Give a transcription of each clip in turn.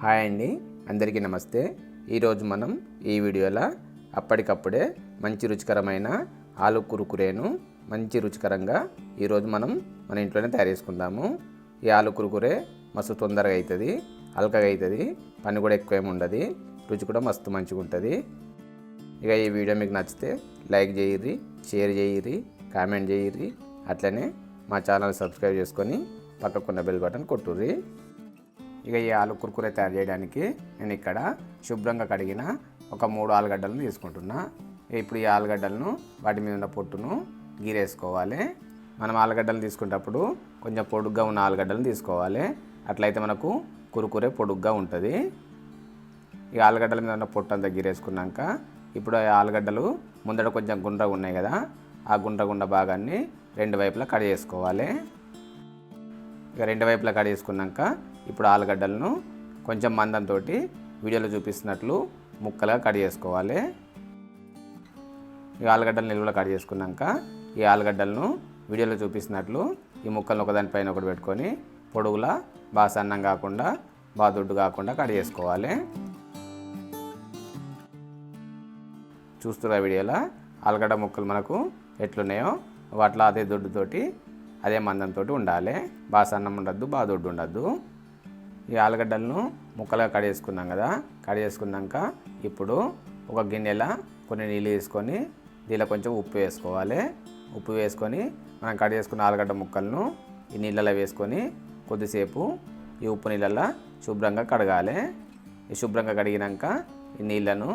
Hi అండి. అందరికీ నమస్తే. ఈరోజు మనం ఈ వీడియోలో అప్పటికప్పుడే మంచి రుచికరమైన ఆలు కురుకురేను మంచి రుచికరంగా ఈరోజు మనం మన ఇంట్లోనే తయారు చేసుకుందాము. ఈ ఆలు కురుకురే మస్తు తొందరగా అవుతుంది అల్కగా అవుతుంది పని కూడా ఎక్కువ ఏమి ఉండదు రుచి కూడా మస్తు మంచిగా ఉంటుంది. ఇక ఈ వీడియో మీకు నచ్చితే లైక్ చేయర్రి షేర్ చేయర్రి కామెంట్ చేయర్రి అట్లనే మా ఛానల్ సబ్స్క్రైబ్ చేసుకొని పక్కకున్న బెల్ బటన్ కొట్టుర్రి. ఇక ఈ ఆలు కుర్కురే తయారు చేయడానికి నేను ఇక్కడ శుభ్రంగా కడిగిన ఒక మూడు ఆలుగడ్డలను తీసుకుంటున్నా. ఇప్పుడు ఈ ఆలుగడ్డలను వాటి మీద ఉన్న పొట్టును గీరేసుకోవాలి. మనం ఆలుగడ్డలు తీసుకునేటప్పుడు కొంచెం పొడుగ్గా ఉన్న ఆలుగడ్డలను తీసుకోవాలి. అట్లయితే మనకు కురుకురే పొడుగ్గా ఉంటుంది. ఈ ఆలుగడ్డల మీద ఉన్న పొట్టు అంతా గీరేసుకున్నాక ఇప్పుడు ఆ ఆలుగడ్డలు ముందర కొంచెం గుండ్రగా ఉన్నాయి కదా ఆ గుండ్ర భాగాన్ని రెండు వైపులా కట్ చేసుకోవాలి ఇక రెండు వైపులా కట్ చేసుకున్నాక ఇప్పుడు ఆలుగడ్డలను కొంచెం మందంతో వీడియోలో చూపిస్తున్నట్లు ముక్కలుగా కట్ చేసుకోవాలి. ఈ ఆలుగడ్డలు నిలువలో కట్ చేసుకున్నాక ఈ ఆలుగడ్డలను వీడియోలో చూపిస్తున్నట్లు ఈ ముక్కలను ఒకదానిపైన ఒకటి పెట్టుకొని పొడుగులా బాగా సన్నం కాకుండా బాగా దొడ్డు కాకుండా కట్ చేసుకోవాలి. చూస్తున్న వీడియోలో ఆలుగడ్డ ముక్కలు మనకు ఎట్లున్నాయో వాటిలో అదే దొడ్డుతోటి అదే మందంతో ఉండాలి. బాగా సన్నం ఉండద్దు బాగా దొడ్డు ఉండద్దు. ఈ ఆలుగడ్డలను ముక్కలుగా కట్ చేసుకున్నాం కదా. కట్ చేసుకున్నాక ఇప్పుడు ఒక గిన్నెలో కొన్ని నీళ్ళు తీసుకొని దీనిలో కొంచెం ఉప్పు వేసుకోవాలి. ఉప్పు వేసుకొని మనం కట్ చేసుకున్న ఆలుగడ్డ ముక్కలను ఈ నీళ్ళలో వేసుకొని కొద్దిసేపు ఈ ఉప్పు నీళ్ళల్లో శుభ్రంగా కడగాలి. ఈ శుభ్రంగా కడిగినాక ఈ నీళ్ళను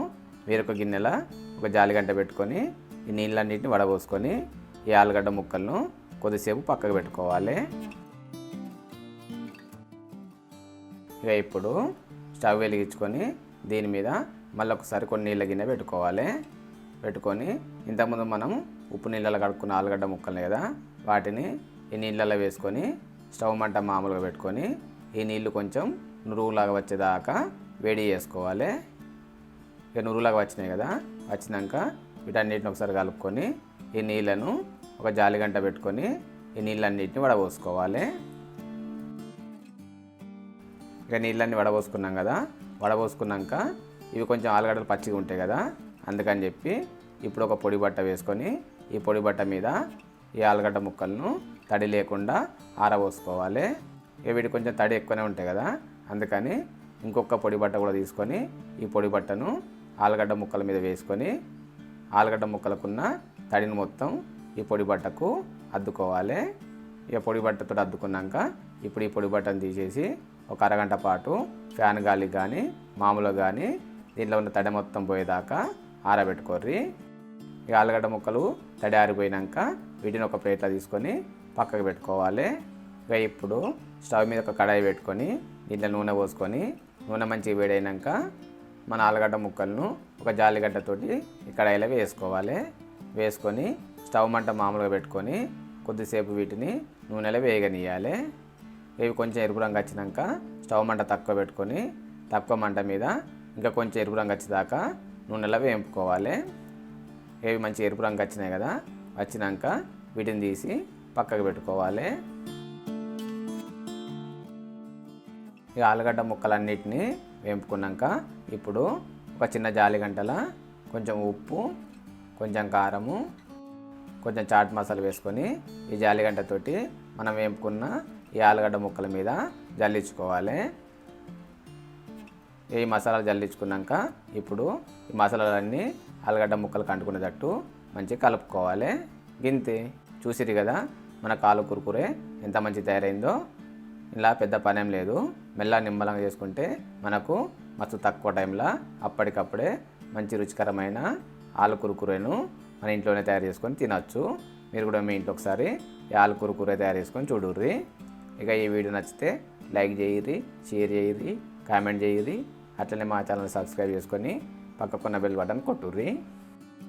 వేరొక గిన్నెలో ఒక జాలిగంట పెట్టుకొని ఈ నీళ్ళన్నిటిని వడబోసుకొని ఈ ఆలుగడ్డ ముక్కలను కొద్దిసేపు పక్కకు పెట్టుకోవాలి. ఇక ఇప్పుడు స్టవ్ వెలిగించుకొని దీని మీద మళ్ళీ ఒకసారి కొన్ని నీళ్ళ గిన్నె పెట్టుకోవాలి. పెట్టుకొని ఇంతకుముందు మనం ఉప్పు నీళ్ళలో కడుక్కున్న ఆలుగడ్డ ముక్కలు కదా వాటిని ఈ నీళ్ళలో వేసుకొని స్టవ్ మంట మామూలుగా పెట్టుకొని ఈ నీళ్ళు కొంచెం నురుగులాగా వచ్చేదాకా వేడి చేసుకోవాలి. ఇక నురుగులాగా వచ్చినాయి కదా వచ్చినాక వీటన్నిటిని ఒకసారి కలుపుకొని ఈ నీళ్ళను ఒక జాలిగంట పెట్టుకొని ఈ నీళ్ళన్నిటిని వడబోసుకోవాలి. ఇక నీళ్ళన్నీ వడబోసుకున్నాం కదా వడబోసుకున్నాక ఇవి కొంచెం ఆలుగడ్డలు పచ్చిగా ఉంటాయి కదా అందుకని చెప్పి ఇప్పుడు ఒక పొడి బట్ట వేసుకొని ఈ పొడి బట్ట మీద ఈ ఆలుగడ్డ ముక్కలను తడి లేకుండా ఆరబోసుకోవాలి. ఇక వీటి కొంచెం తడి ఎక్కువనే ఉంటాయి కదా అందుకని ఇంకొక పొడి బట్ట కూడా తీసుకొని ఈ పొడి బట్టను ఆలుగడ్డ ముక్కల మీద వేసుకొని ఆలుగడ్డ ముక్కలకున్న తడిని మొత్తం ఈ పొడి బట్టకు అద్దుకోవాలి. ఇక పొడి బట్టతో అద్దుకున్నాక ఇప్పుడు ఈ పొడి బట్టను తీసేసి ఒక అరగంట పాటు ఫ్యాన్ గాలికి కానీ మామూలుగా కానీ దీంట్లో ఉన్న తడి మొత్తం పోయేదాకా ఆరబెట్టుకోర్రి. ఈ ఆలుగడ్డ ముక్కలు తడి ఆరిపోయినాక వీటిని ఒక ప్లేట్లో తీసుకొని పక్కకు పెట్టుకోవాలి. ఇక ఇప్పుడు స్టవ్ మీద ఒక కడాయి పెట్టుకొని దీంట్లో నూనె పోసుకొని నూనె మంచిగా వేడైనాక మన ఆలుగడ్డ ముక్కలను ఒక జాలిగడ్డతోటి ఈ కడాయిలో వేసుకోవాలి. వేసుకొని స్టవ్ మంట మామూలుగా పెట్టుకొని కొద్దిసేపు వీటిని నూనెలో వేగనీయాలి ఇవి కొంచెం ఎరుపు రంగు వచ్చినాక స్టవ్ మంట తక్కువ పెట్టుకొని తక్కువ మంట మీద ఇంకా కొంచెం ఎరుపు రంగు వచ్చేదాకా నూనెలో వేపుకోవాలి ఇవి మంచి ఎరుపు రంగు వచ్చినాయి కదా వచ్చినాక వీటిని తీసి పక్కకు పెట్టుకోవాలి. ఈ ఆలుగడ్డ ముక్కలన్నిటిని వేపుకున్నాక ఇప్పుడు ఒక చిన్న జాలిగంటల కొంచెం ఉప్పు కొంచెం కారము కొంచెం చాట్ మసాలా వేసుకొని ఈ జాలిగంటతోటి మనం వేపుకున్న ఈ ఆలుగడ్డ ముక్కల మీద జల్లించుకోవాలి. ఈ మసాలాలు జల్లించుకున్నాక ఇప్పుడు ఈ మసాలాలన్నీ ఆలుగడ్డ ముక్కలు అంటుకునేటట్టు మంచిగా కలుపుకోవాలి. గింతే చూసిరు కదా మన కాలు కురుకురే ఎంత మంచి తయారైందో. ఇలా పెద్ద పనేం లేదు. మెల్ల నిమ్మలంగా చేసుకుంటే మనకు మస్తు తక్కువ టైంలో అప్పటికప్పుడే మంచి రుచికరమైన ఆలు కురుకురేను మన ఇంట్లోనే తయారు చేసుకొని తినచ్చు. మీరు కూడా మీ ఇంట్లో ఒకసారి ఈ ఆలు కురుకురే తయారు చేసుకొని చూడుర్రి. ఇక ఈ వీడియో నచ్చితే లైక్ చేయర్రి షేర్ చేయర్రి కామెంట్ చేయర్రి అట్లనే మా ఛానల్ సబ్స్క్రైబ్ చేసుకొని పక్కకున్న బెల్ బటన్ కొట్టుర్రి.